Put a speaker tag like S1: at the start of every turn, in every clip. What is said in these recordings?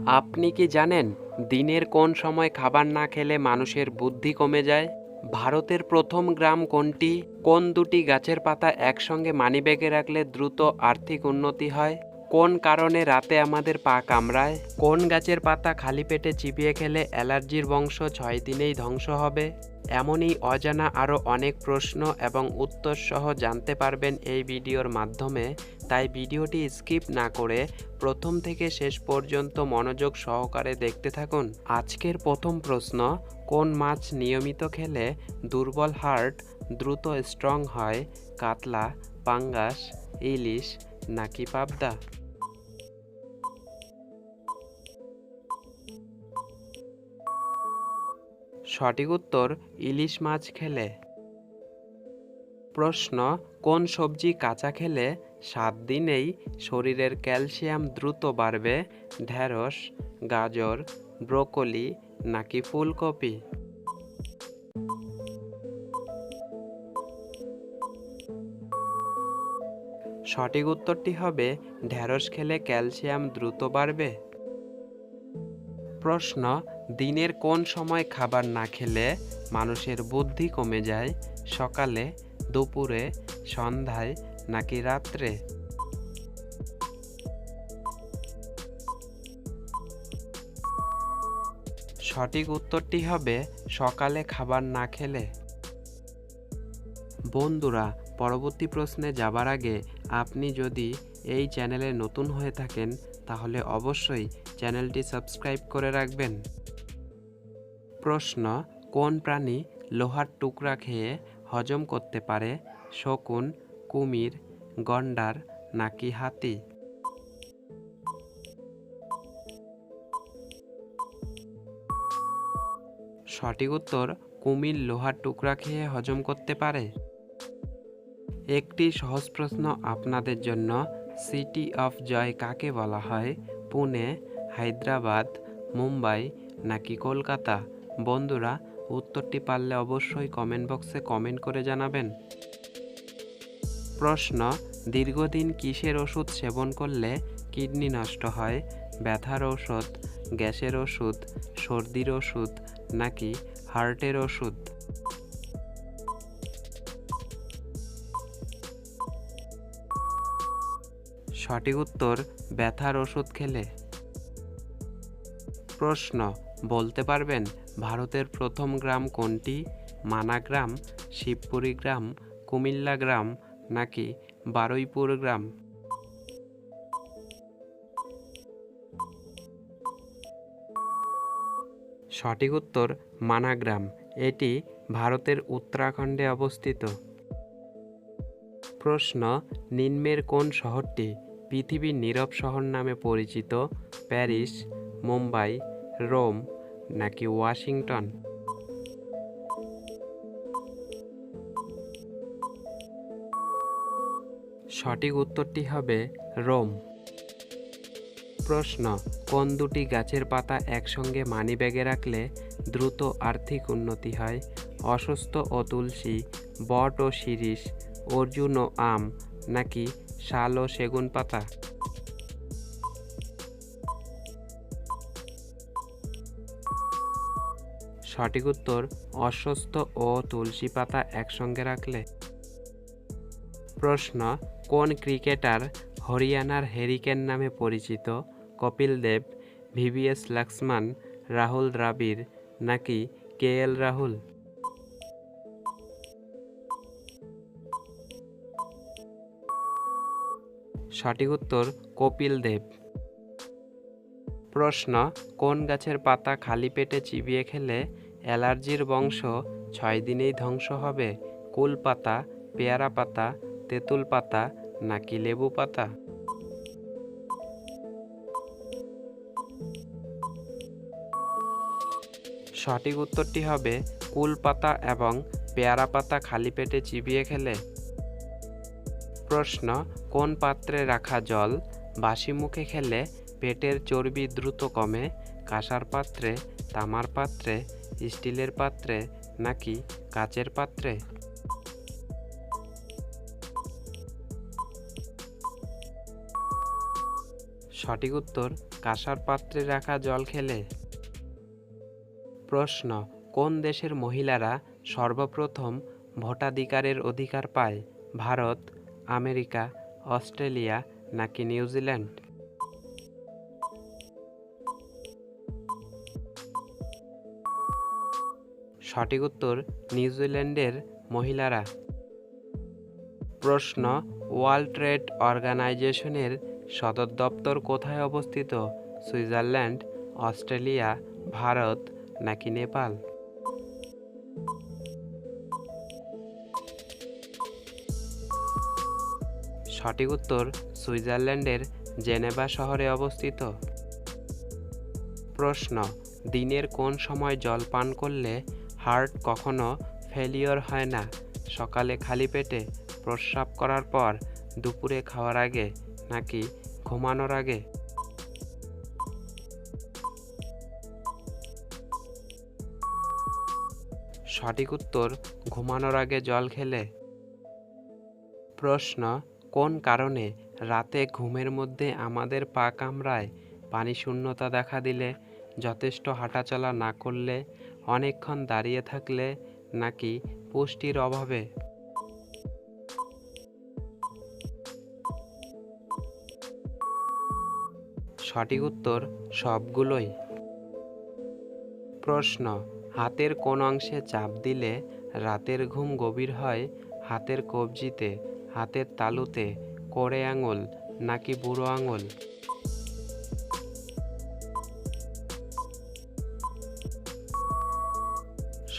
S1: আপনি কি জানেন দিনের কোন সময় খাবার না খেলে মানুষের বুদ্ধি কমে যায়? ভারতের প্রথম গ্রাম কোনটি? কোন দুটি গাছের পাতা একসঙ্গে মানিব্যাগে রাখলে দ্রুত আর্থিক উন্নতি হয়? কোন কারণে রাতে আমাদের পা কামড়ায়? কোন গাছের পাতা খালি পেটে চিপিয়ে খেলে অ্যালার্জির বংশ ছয় দিনেই ধ্বংস হবে? এমনই অজানা আরও অনেক প্রশ্ন এবং উত্তর সহ জানতে পারবেন এই ভিডিওর মাধ্যমে, তাই ভিডিওটি স্কিপ না করে প্রথম থেকে শেষ পর্যন্ত মনোযোগ সহকারে দেখতে থাকুন। আজকের প্রথম প্রশ্ন, কোন মাছ নিয়মিত খেলে দুর্বল হার্ট দ্রুত স্ট্রং হয়, কাতলা, পাঙ্গাস, ইলিশ নাকি পাবদা? সঠিক উত্তর ইলিশ মাছ খেলে। প্রশ্ন, কোন সবজি কাঁচা খেলে সাত দিনেই শরীরের ক্যালসিয়াম দ্রুত বাড়বে ঢ্যাঁড়স গাজর, ব্রোকলি নাকি ফুলকপি? সঠিক উত্তরটি হবে ঢ্যাঁড়স খেলে ক্যালসিয়াম দ্রুত বাড়বে। প্রশ্ন দিনের কোন সময় খাবার না খেলে মানুষের বুদ্ধি কমে যায়, সকালে, দুপুরে, সন্ধ্যায় নাকি রাত্রে? সঠিক উত্তরটি হবে সকালে খাবার না খেলে। বন্ধুরা, পরবর্তী প্রশ্নে যাবার আগে আপনি যদি এই চ্যানেলে নতুন হয়ে থাকেন, তাহলে অবশ্যই চ্যানেলটি সাবস্ক্রাইব করে রাখবেন। প্রশ্ন, কোন প্রাণী লোহার টুকরা খেয়ে হজম করতে পারে? শকুন, কুমির, গন্ডার নাকি হাতি? সঠিক উত্তর, কুমির লোহার টুকরা খেয়ে হজম করতে পারে। একটি সহজ প্রশ্ন আপনাদের জন্য, সিটি অফ জয় কাকে বলা হয়? পুনে, হায়দ্রাবাদ, মুম্বাই নাকি কলকাতা? বন্ধুরা, উত্তরটি পারলে অবশ্যই কমেন্ট বক্সে কমেন্ট করে জানাবেন। প্রশ্ন, দীর্ঘদিন কিসের ওষুধ সেবন করলে কিডনি নষ্ট হয়, ব্যথার ওষুধ, গ্যাসের ওষুধ, সর্দির ওষুধ, নাকি হার্টের ওষুধ? সঠিক উত্তর, ব্যথার ওষুধ খেলে। প্রশ্ন, বলতে পারবেন ভারতের প্রথম গ্রাম কোনটি? মানা গ্রাম শিবপুরি গ্রাম, কুমিল্লা গ্রাম, নাকি বারুইপুর গ্রাম? সঠিক উত্তর, মানাগ্রাম। এটি ভারতের উত্তরাখণ্ডে অবস্থিত। প্রশ্ন, নিম্নের কোন শহরটি পৃথিবীর নীরব শহর নামে পরিচিত? প্যারিস, মুম্বাই, রোম নাকি ওয়াশিংটন? সঠিক উত্তরটি হবে রোম। প্রশ্ন, কোন দুটি গাছের পাতা একসঙ্গে মানিব্যাগে রাখলে দ্রুত আর্থিক উন্নতি হয়? অসুস্থ ও তুলসী, বট ও শিরিষ, অর্জুন ও আম, নাকি শাল ও সেগুন পাতা? সঠিক উত্তর অস্বস্থ ও তুলসী পাতা একসঙ্গে রাখলে। প্রশ্ন, কোন ক্রিকেটার হরিয়ানার হেরিকেন নামে পরিচিত কপিল দেব, ভিভিএস লক্ষ্মণ রাহুল দ্রাবিড় নাকি কে এল রাহুল? সঠিক উত্তর, কপিল দেব। প্রশ্ন, কোন গাছের পাতা খালি পেটে চিবিয়ে খেলে অ্যালার্জির বংশ ছয় দিনেই ধ্বংস হবে। কুল পাতা, পেয়ারা পাতা, তেঁতুল পাতা নাকি লেবু পাতা? সঠিক উত্তরটি হবে কুল পাতা এবং পেয়ারা পাতা খালি পেটে চিবিয়ে খেলে। প্রশ্ন, কোন পাত্রে রাখা জল বাসি মুখে খেলে পেটের চর্বি দ্রুত কমে, কাঁসার পাত্রে, তামার পাত্রে স্টিলের পাত্রে নাকি কাচের পাত্রে? সঠিক উত্তর, কাঁসার পাত্রে রাখা জল খেলে। প্রশ্ন, কোন দেশের মহিলারা সর্বপ্রথম ভোটাধিকারের অধিকার পায়? ভারত, আমেরিকা, অস্ট্রেলিয়া নাকি নিউজিল্যান্ড? সঠিক উত্তর নিউজিল্যান্ডের মহিলারা। প্রশ্ন, ওয়ার্ল্ড ট্রেড অর্গানাইজেশনের সদর দপ্তর কোথায় অবস্থিত? সুইজারল্যান্ড, অস্ট্রেলিয়া, ভারত নাকি নেপাল? সঠিক উত্তর, সুইজারল্যান্ডের জেনেভা শহরে অবস্থিত। প্রশ্ন, দিনের কোন সময় জল পান করলে হার্ট কখনো ফেলিওর হয় না। সকালে খালি পেটে প্রস্রাব করার পর দুপুরে খাওয়ার আগে নাকি ঘুমানোর আগে? সঠিক উত্তর, ঘুমানোর আগে জল খেলে। প্রশ্ন, কোন কারণে রাতে ঘুমের মধ্যে আমাদের পা কামড়ায়? পানি শূন্যতা দেখা দিলে, যথেষ্ট হাঁটাচলা না করলে অনেকক্ষণ দাঁড়িয়ে থাকলে নাকি পুষ্টির অভাবে। সঠিক উত্তর সবগুলোই। প্রশ্ন, হাতের কোন অংশে চাপ দিলে রাতের ঘুম গভীর হয়? হাতের কবজিতে, হাতের তালুতে, কোড়ে আঙুল নাকি বুড়ো আঙুল?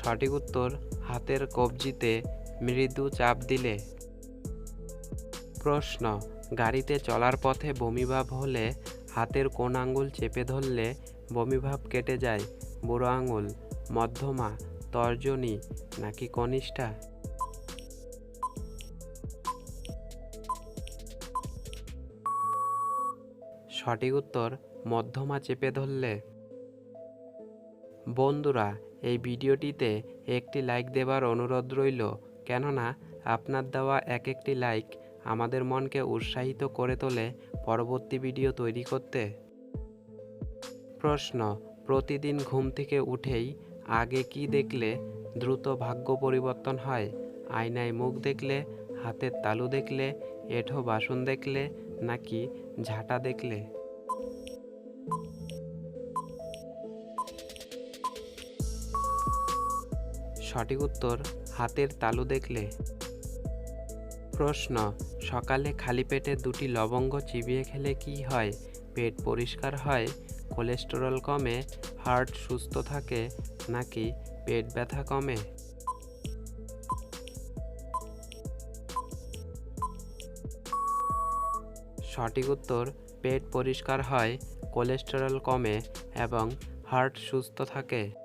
S1: সঠিক উত্তর, হাতের কবজিতে মৃদু চাপ দিলে। প্রশ্ন, গাড়িতে চলার পথে বমিভাব হলে হাতের কোন আঙ্গুল চেপে ধরলে বমিভাব কেটে যায়? বুড়ো আঙুল, মধ্যমা, তর্জনী নাকি কনিষ্ঠা? সঠিক উত্তর, মধ্যমা চেপে ধরলে। বন্ধুরা এই ভিডিওটিতে একটি লাইক দেবার অনুরোধ রইল, কেননা আপনার দেওয়া এক একটি লাইক আমাদের মনকে উৎসাহিত করে তোলে পরবর্তী ভিডিও তৈরি করতে। প্রশ্ন, প্রতিদিন ঘুম থেকে উঠেই আগে কি দেখলে দ্রুত ভাগ্য পরিবর্তন হয়? আয়নায় মুখ দেখলে, হাতের তালু দেখলে, এঁঠো বাসন দেখলে, নাকি ঝাঁটা দেখলে? সঠিক উত্তর হাতের তালু দেখলে? প্রশ্ন, সকালে খালি পেটে দুটি লবঙ্গ চিবিয়ে খেলে কি হয়? পেট পরিষ্কার হয়? কোলেস্টেরল কমে? হার্ট সুস্থ থাকে? নাকি পেট ব্যথা কমে? সঠিক উত্তর, পেট পরিষ্কার হয়, কোলেস্টেরল কমে এবং হার্ট সুস্থ থাকে।